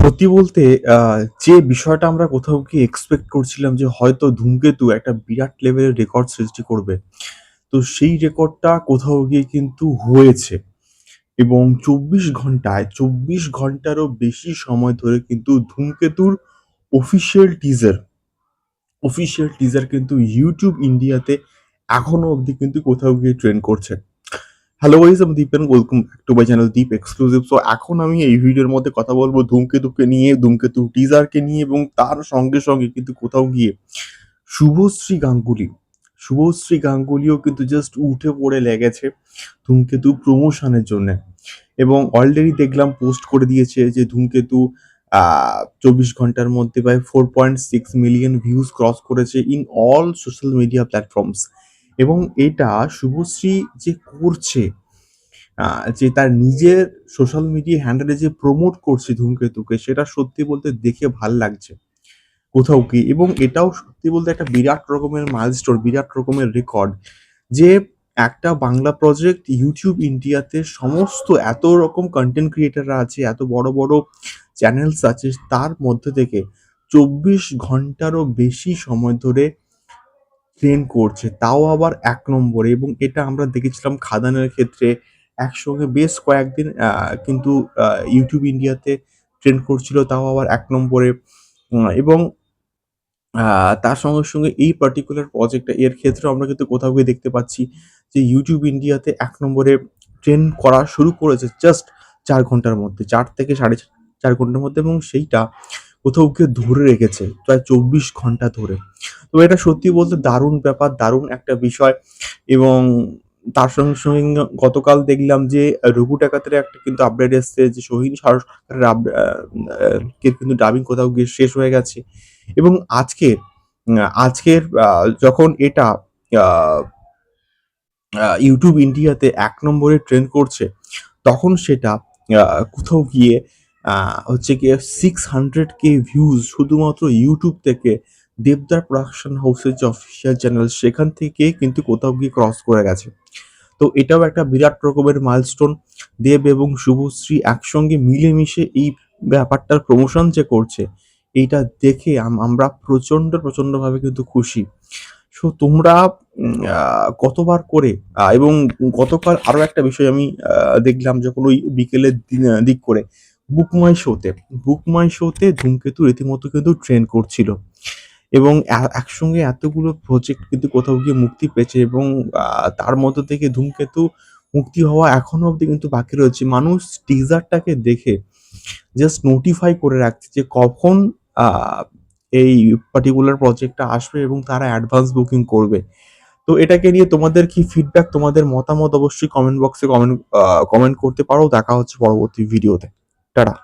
সত্যি বলতে যে বিষয়টা আমরা কোথাও গিয়ে এক্সপেক্ট করছিলাম যে হয়তো 'ধূমকেতু' একটা বিরাট লেভেলের রেকর্ড সৃষ্টি করবে। তো সেই রেকর্ডটা কোথাও গিয়ে কিন্তু হয়েছে এবং ২৪ ঘন্টায় ২৪ ঘন্টারও বেশি সময় ধরে কিন্তু 'ধূমকেতুর' অফিসিয়াল টিজার অফিসিয়াল টিজার কিন্তু ইউটিউব ইন্ডিয়াতে এখনও অবধি কিন্তু কোথাও গিয়ে ট্রেন্ড করছে। হ্যালো গাইস আমি Deep and welcome back to my channel Deep exclusive. So এখন আমি এই ভিডিওর মধ্যে কথা বলব 'ধূমকেতুকে' নিয়ে, 'ধূমকেতু' টিজারকে নিয়ে এবং তার সঙ্গে, সঙ্গে কিন্তু কোথাও গিয়ে শুভশ্রী গাঙ্গুলি, শুভশ্রী গাঙ্গুলিও কিন্তু জাস্ট উঠে পড়ে লেগেছে 'ধূমকেতু' প্রমোশনের জন্যে। এবং অলরেডি দেখলাম পোস্ট করে দিয়েছে যে 'ধূমকেতু' ২৪ ঘণ্টার মধ্যে প্রায় 4.6 মিলিয়ন ভিউজ ক্রস করেছে in all social media platforms এবং এটা শুভশ্রী যে করছে যে তার নিজের সোশ্যাল মিডিয়া হ্যান্ডেলে যে প্রমোট করছে 'ধূমকেতুকে' সেটা সত্যি বলতে দেখে ভালো লাগছে। কোথাও গিয়ে এবং এটাও সত্যি বলতে একটা বিরাট রকমের মাইলস্টোন, বিরাট রকমের রেকর্ড যে একটা বাংলা প্রজেক্ট ইউটিউব ইন্ডিয়াতে সমস্ত এত রকম কন্টেন্ট ক্রিয়েটররা আছে, এত বড়, বড় চ্যানেলস আছে তার মধ্যে থেকে ২৪ ঘন্টারও বেশি সময় ধরে ট্রেন্ড করছে। তাও আবার এক নম্বরে এবং এটা আমরা দেখেছিলাম 'খাদানের' ক্ষেত্রে একসঙ্গে বেশ কয়েকদিন কিন্তু ইউটিউব ইন্ডিয়াতে ট্রেন্ড করছিল তাও আবার এক নম্বরে এবং তার সঙ্গে, সঙ্গে এই পার্টিকুলার প্রজেক্টটা এর ক্ষেত্রেও আমরা কিন্তু কোথাও গিয়ে দেখতে পাচ্ছি যে ইউটিউব ইন্ডিয়াতে এক নম্বরে ট্রেন্ড করা শুরু করেছে জাস্ট চার ঘণ্টার মধ্যে। চার থেকে সাড়ে চার ঘণ্টার মধ্যে এবং সেইটা কোথাও গিয়ে ধরে রেখেছে প্রায় ২৪ ঘণ্টা ধরে। তো এটা সত্যি বলতে দারুণ ব্যাপার, দারুণ একটা বিষয় এবং তার সঙ্গে, সঙ্গে গতকাল দেখলাম যে 'রঘু ডাকাতের' একটা কিন্তু আপডেট এসছে যে সোহিনী সরকারের কে কিন্তু ডাবিং কোথাও গিয়ে শেষ হয়ে গেছে এবং আজকে আজকের যখন এটা আ ইন্ডিয়াতে এক নম্বরে ট্রেন্ড করছে তখন সেটা কোথাও গিয়ে হচ্ছে গিয়ে 600k ভিউজ শুধুমাত্র ইউটিউব থেকে দেবদার প্রোডাকশন হাউসের যে অফিসিয়াল চ্যানেল সেখান থেকে কিন্তু কোথাও গিয়ে ক্রস করে গেছে। তো এটাও একটা বিরাট রকমের মাইলস্টোন। দেব এবং শুভশ্রী একসঙ্গে মিলেমিশে এই ব্যাপারটার প্রমোশন যে করছে এইটা দেখে আমরা প্রচণ্ড, প্রচন্ডভাবে কিন্তু খুশি। সো তোমরা কতবার করে এবং গতকাল আরও একটা বিষয় আমি দেখলাম যখন ওই বিকেলের দিক করে বুক মাই শোতে, বুক মাই শোতে 'ধূমকেতু' রীতিমতো কিন্তু ট্রেন্ড করছিল এবং একসঙ্গে এতগুলো প্রজেক্ট কিন্তু কোথাও গিয়ে মুক্তি পেয়েছে এবং তার মধ্য থেকে 'ধূমকেতু' মুক্তি হওয়া এখনও অব্দি কিন্তু বাকি রয়েছে। মানুষ টিজারটাকে দেখে জাস্ট নোটিফাই করে রাখছে যে কখন এই পার্টিকুলার প্রজেক্টটা আসবে এবং তারা অ্যাডভান্স বুকিং করবে। তো এটাকে নিয়ে তোমাদের কি ফিডব্যাক, তোমাদের মতামত অবশ্যই কমেন্ট বক্সে কমেন্ট কমেন্ট করতে পারো। দেখা হচ্ছে পরবর্তী ভিডিওতে। টাটা।